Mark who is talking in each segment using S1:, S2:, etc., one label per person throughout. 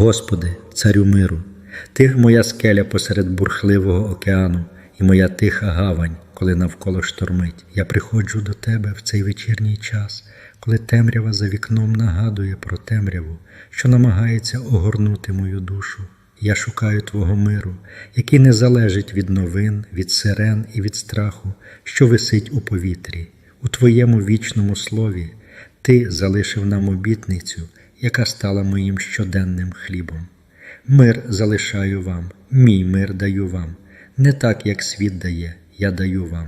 S1: Господи, царю миру, Ти моя скеля посеред бурхливого океану і моя тиха гавань, коли навколо штормить. Я приходжу до Тебе в цей вечірній час, коли темрява за вікном нагадує про темряву, що намагається огорнути мою душу. Я шукаю Твого миру, який не залежить від новин, від сирен і від страху, що висить у повітрі. У Твоєму вічному слові Ти залишив нам обітницю, яка стала моїм щоденним хлібом. Мир залишаю вам, мій мир даю вам, не так, як світ дає, я даю вам.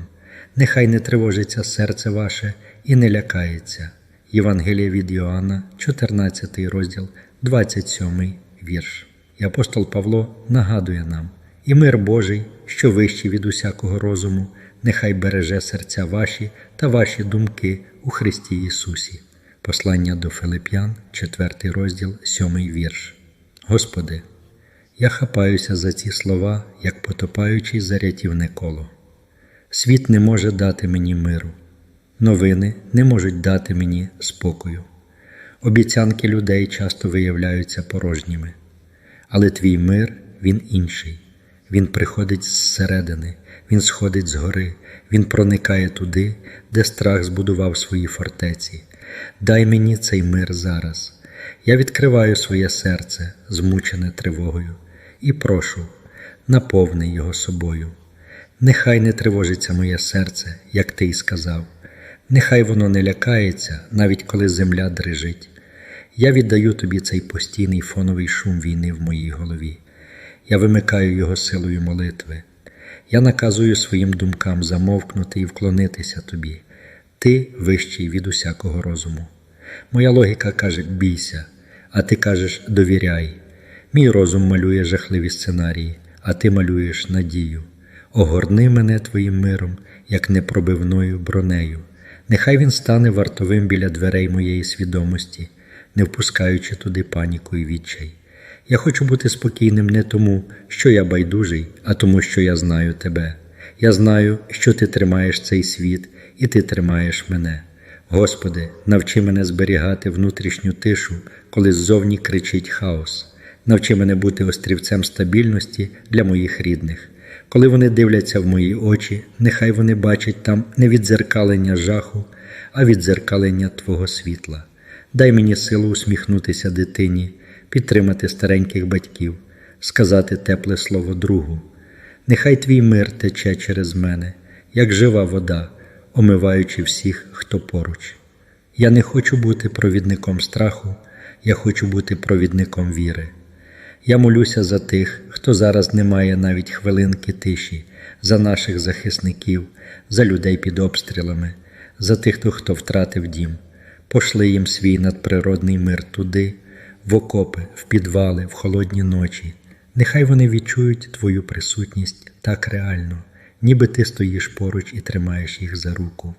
S1: Нехай не тривожиться серце ваше і не лякається. Євангеліє від Йоанна, 14 розділ, 27 вірш. І апостол Павло нагадує нам, і мир Божий, що вищий від усякого розуму, нехай береже серця ваші та ваші думки у Христі Ісусі. Послання до Филип'ян, 4 розділ, 7 вірш. Господи, я хапаюся за ці слова, як потопаючий за рятівне коло. Світ не може дати мені миру, новини не можуть дати мені спокою. Обіцянки людей часто виявляються порожніми, але твій мир він інший. Він приходить зсередини, він сходить з гори, він проникає туди, де страх збудував свої фортеці. Дай мені цей мир зараз. Я відкриваю своє серце, змучене тривогою, і прошу, наповни його собою. Нехай не тривожиться моє серце, як ти й сказав, нехай воно не лякається, навіть коли земля дрижить. Я віддаю тобі цей постійний фоновий шум війни в моїй голові. Я вимикаю його силою молитви. Я наказую своїм думкам замовкнути і вклонитися тобі. Ти вищий від усякого розуму. Моя логіка каже бійся, а ти кажеш довіряй. Мій розум малює жахливі сценарії, а ти малюєш надію. Огорни мене твоїм миром, як непробивною бронею. Нехай він стане вартовим біля дверей моєї свідомості, не впускаючи туди паніку і відчай. Я хочу бути спокійним не тому, що я байдужий, а тому, що я знаю тебе. Я знаю, що ти тримаєш цей світ, і ти тримаєш мене. Господи, навчи мене зберігати внутрішню тишу, коли ззовні кричить хаос. Навчи мене бути острівцем стабільності для моїх рідних. Коли вони дивляться в мої очі, нехай вони бачать там не віддзеркалення жаху, а віддзеркалення Твого світла. Дай мені силу усміхнутися дитині, підтримати стареньких батьків, сказати тепле слово другу. Нехай твій мир тече через мене, як жива вода, омиваючи всіх, хто поруч. Я не хочу бути провідником страху, я хочу бути провідником віри. Я молюся за тих, хто зараз не має навіть хвилинки тиші, за наших захисників, за людей під обстрілами, за тих, хто втратив дім. Пошли їм свій надприродний мир туди, в окопи, в підвали, в холодні ночі. Нехай вони відчують Твою присутність так реально, ніби ти стоїш поруч і тримаєш їх за руку.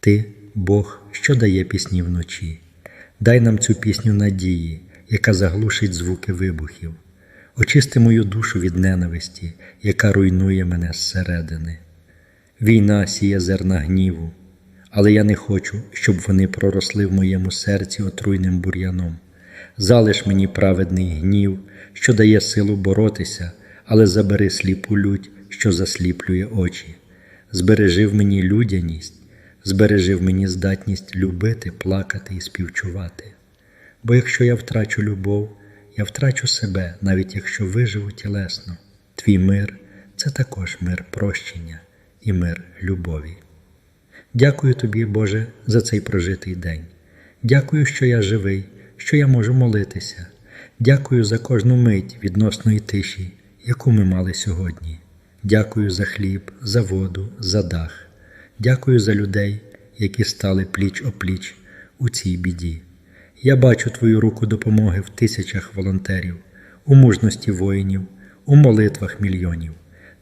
S1: Ти, Бог, що дає пісні вночі. Дай нам цю пісню надії, яка заглушить звуки вибухів. Очисти мою душу від ненависті, яка руйнує мене зсередини. Війна сіє зерна гніву, але я не хочу, щоб вони проросли в моєму серці отруйним бур'яном. Залиш мені праведний гнів, що дає силу боротися, але забери сліпу лють, що засліплює очі. Збережи в мені людяність, збережи в мені здатність любити, плакати і співчувати. Бо якщо я втрачу любов, я втрачу себе, навіть якщо виживу тілесно. Твій мир це також мир прощення і мир любові. Дякую тобі, Боже, за цей прожитий день. Дякую, що я живий, що я можу молитися. Дякую за кожну мить відносної тиші, яку ми мали сьогодні. Дякую за хліб, за воду, за дах. Дякую за людей, які стали пліч опліч у цій біді. Я бачу Твою руку допомоги в тисячах волонтерів, у мужності воїнів, у молитвах мільйонів.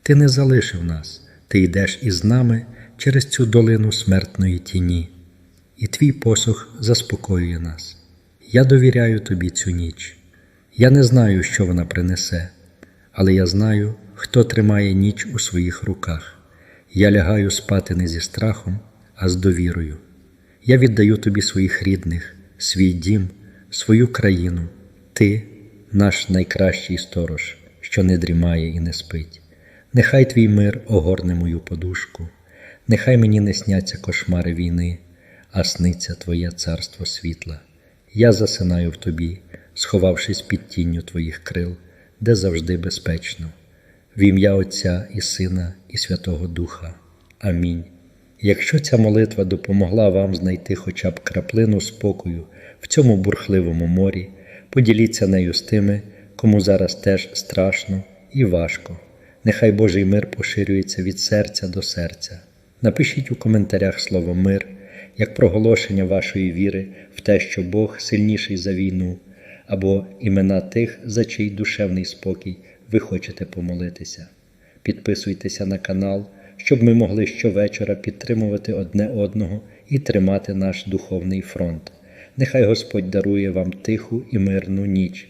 S1: Ти не залишив нас, ти йдеш із нами через цю долину смертної тіні, і твій посух заспокоює нас. Я довіряю тобі цю ніч. Я не знаю, що вона принесе, але я знаю, хто тримає ніч у своїх руках. Я лягаю спати не зі страхом, а з довірою. Я віддаю тобі своїх рідних, свій дім, свою країну. Ти наш найкращий сторож, що не дрімає і не спить. Нехай твій мир огорне мою подушку, нехай мені не сняться кошмари війни, а сниться Твоє царство світла. Я засинаю в тобі, сховавшись під тінню Твоїх крил, де завжди безпечно. В ім'я Отця і Сина, і Святого Духа. Амінь. Якщо ця молитва допомогла вам знайти хоча б краплину спокою в цьому бурхливому морі, поділіться нею з тими, кому зараз теж страшно і важко. Нехай Божий мир поширюється від серця до серця. Напишіть у коментарях слово мир як проголошення вашої віри в те, що Бог сильніший за війну, або імена тих, за чий душевний спокій ви хочете помолитися. Підписуйтеся на канал, щоб ми могли щовечора підтримувати одне одного і тримати наш духовний фронт. Нехай Господь дарує вам тиху і мирну ніч,